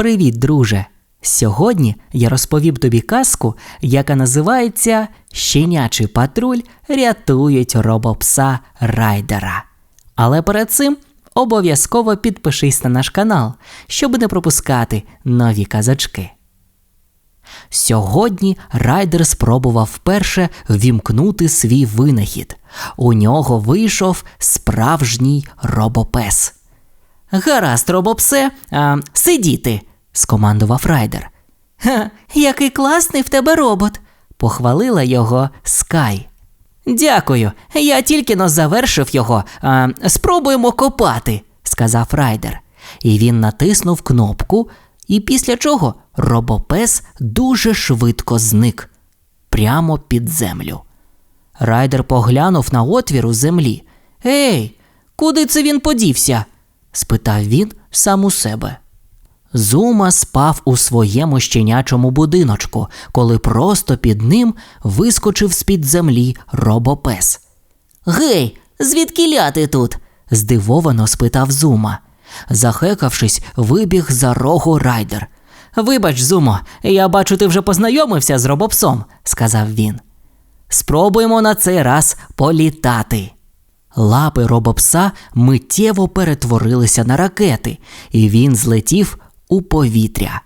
Привіт, друже! Сьогодні я розповім тобі казку, яка називається Щенячий патруль рятують робопса райдера. Але перед цим обов'язково підпишись на наш канал, щоб не пропускати нові казочки. Сьогодні райдер спробував вперше вімкнути свій винахід. У нього вийшов справжній робопес. Гаразд, робопсе, а, сидіти, скомандував райдер. Ха, який класний в тебе робот, похвалила його Скай. Дякую, я тільки но завершив його. А, спробуємо копати, сказав райдер. І він натиснув кнопку, і після чого робопес дуже швидко зник прямо під землю. Райдер поглянув на отвір у землі. Ей, куди це він подівся? спитав він сам у себе. Зума спав у своєму щенячому будиночку, коли просто під ним вискочив з-під землі робопес. Гей, звідки ляти тут? здивовано спитав Зума. Захекавшись, вибіг за рогу райдер. Вибач, Зумо, я бачу, ти вже познайомився з робопсом, сказав він. Спробуємо на цей раз політати. Лапи робопса миттєво перетворилися на ракети, і він злетів у повітря.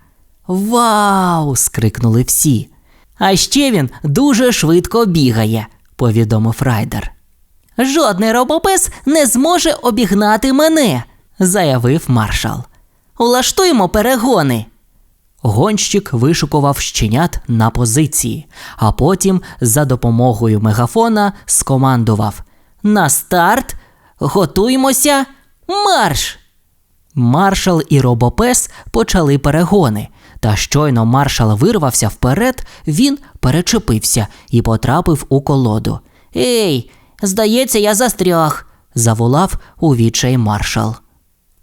Вау! скрикнули всі. А ще він дуже швидко бігає, повідомив райдер. Жодний робопес не зможе обігнати мене, заявив маршал. Улаштуємо перегони. Гонщик вишукував щенят на позиції, а потім за допомогою мегафона скомандував На старт, готуймося, марш! Маршал і робопес почали перегони, та щойно маршал вирвався вперед, він перечепився і потрапив у колоду. Ей, здається, я застряг, заволав у відчай маршал.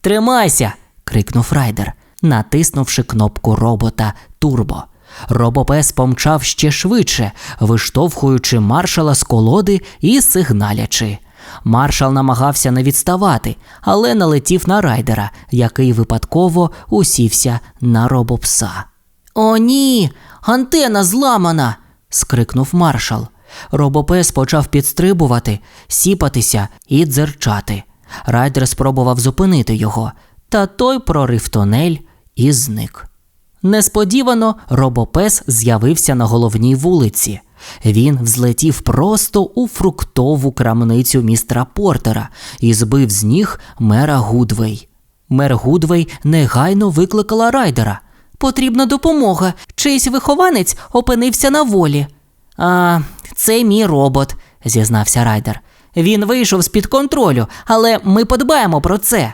Тримайся. крикнув райдер, натиснувши кнопку робота Турбо. Робопес помчав ще швидше, виштовхуючи маршала з колоди і сигналячи. Маршал намагався не відставати, але налетів на райдера, який випадково усівся на робопса. О, ні, антена зламана. скрикнув маршал. Робопес почав підстрибувати, сіпатися і дзерчати. Райдер спробував зупинити його, та той прорив тунель і зник. Несподівано робопес з'явився на головній вулиці. Він взлетів просто у фруктову крамницю містера Портера і збив з ніг мера Гудвей. Мер Гудвей негайно викликала райдера. Потрібна допомога. Чийсь вихованець опинився на волі. А, це мій робот, зізнався райдер. Він вийшов з-під контролю, але ми подбаємо про це.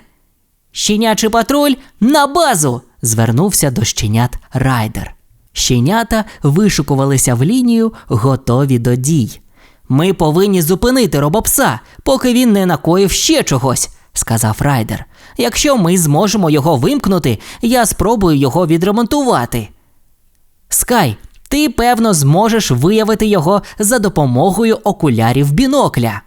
Щенячий патруль на базу. звернувся до щенят райдер. Щенята вишукувалися в лінію, готові до дій. Ми повинні зупинити робопса, поки він не накоїв ще чогось, сказав райдер. Якщо ми зможемо його вимкнути, я спробую його відремонтувати. Скай, ти певно зможеш виявити його за допомогою окулярів бінокля.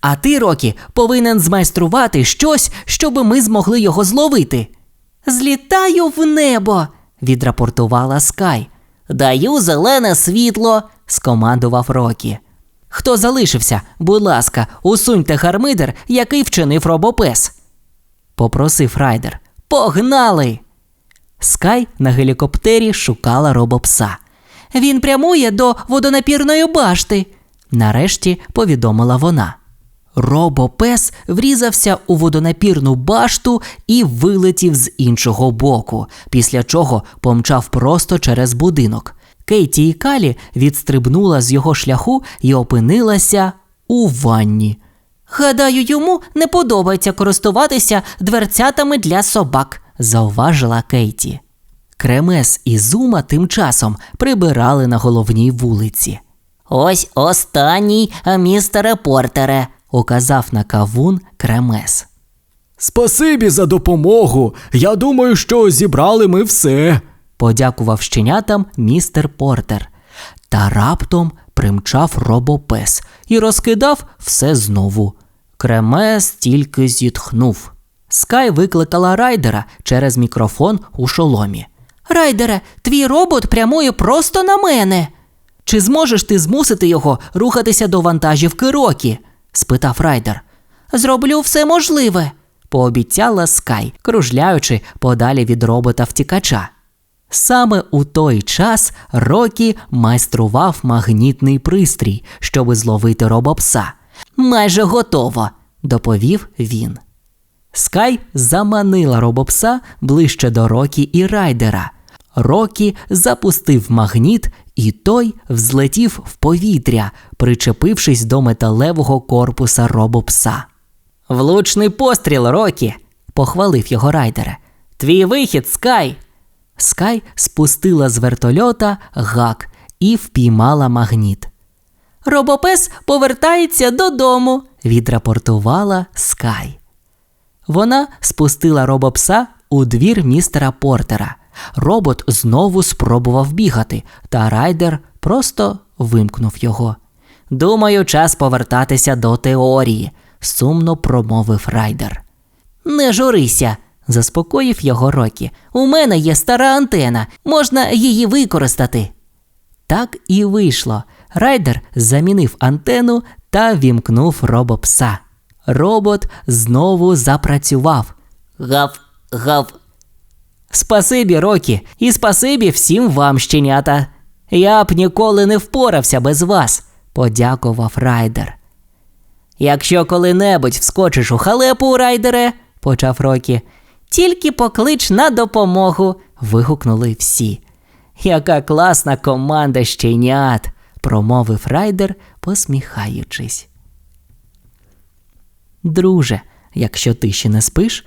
А ти, Рокі, повинен змайструвати щось, щоби ми змогли його зловити. Злітаю в небо, відрапортувала Скай. Даю зелене світло, скомандував Рокі. Хто залишився, будь ласка, усуньте гармидер, який вчинив робопес. Попросив райдер. Погнали! Скай на гелікоптері шукала робопса. Він прямує до водонапірної башти, нарешті повідомила вона. Робопес врізався у водонапірну башту і вилетів з іншого боку, після чого помчав просто через будинок. Кейті і Калі відстрибнула з його шляху і опинилася у ванні. Гадаю, йому не подобається користуватися дверцятами для собак, зауважила Кейті. Кремес і Зума тим часом прибирали на головній вулиці. Ось останній, містере Портере, указав на кавун Кремес. Спасибі за допомогу. Я думаю, що зібрали ми все. Подякував щенятам містер Портер. Та раптом примчав робопес і розкидав все знову. Кремес тільки зітхнув. Скай викликала райдера через мікрофон у шоломі. Райдере, твій робот прямує просто на мене. Чи зможеш ти змусити його рухатися до вантажівки Рокі? Спитав райдер. Зроблю все можливе, пообіцяла Скай, кружляючи подалі від робота втікача. Саме у той час Рокі майстрував магнітний пристрій, щоби зловити робопса. Майже готово, доповів він. Скай заманила робопса ближче до Рокі і райдера. Рокі запустив магніт, і той взлетів в повітря, причепившись до металевого корпуса робопса. Влучний постріл, Рокі, похвалив його райдере. Твій вихід, Скай. Скай спустила з вертольота гак і впіймала магніт. Робопес повертається додому, відрапортувала Скай. Вона спустила робопса у двір містера Портера. Робот знову спробував бігати, та райдер просто вимкнув його. Думаю, час повертатися до теорії, сумно промовив райдер. Не журися, заспокоїв його Рокі. У мене є стара антена, можна її використати. Так і вийшло. Райдер замінив антену та вімкнув робопса. Робот знову запрацював. Гав, гав. Спасибі, Рокі, і спасибі всім вам, щенята. Я б ніколи не впорався без вас, подякував райдер. Якщо коли-небудь вскочиш у халепу, райдере, почав Рокі, тільки поклич на допомогу. вигукнули всі. Яка класна команда щенят, промовив райдер, посміхаючись. Друже, якщо ти ще не спиш,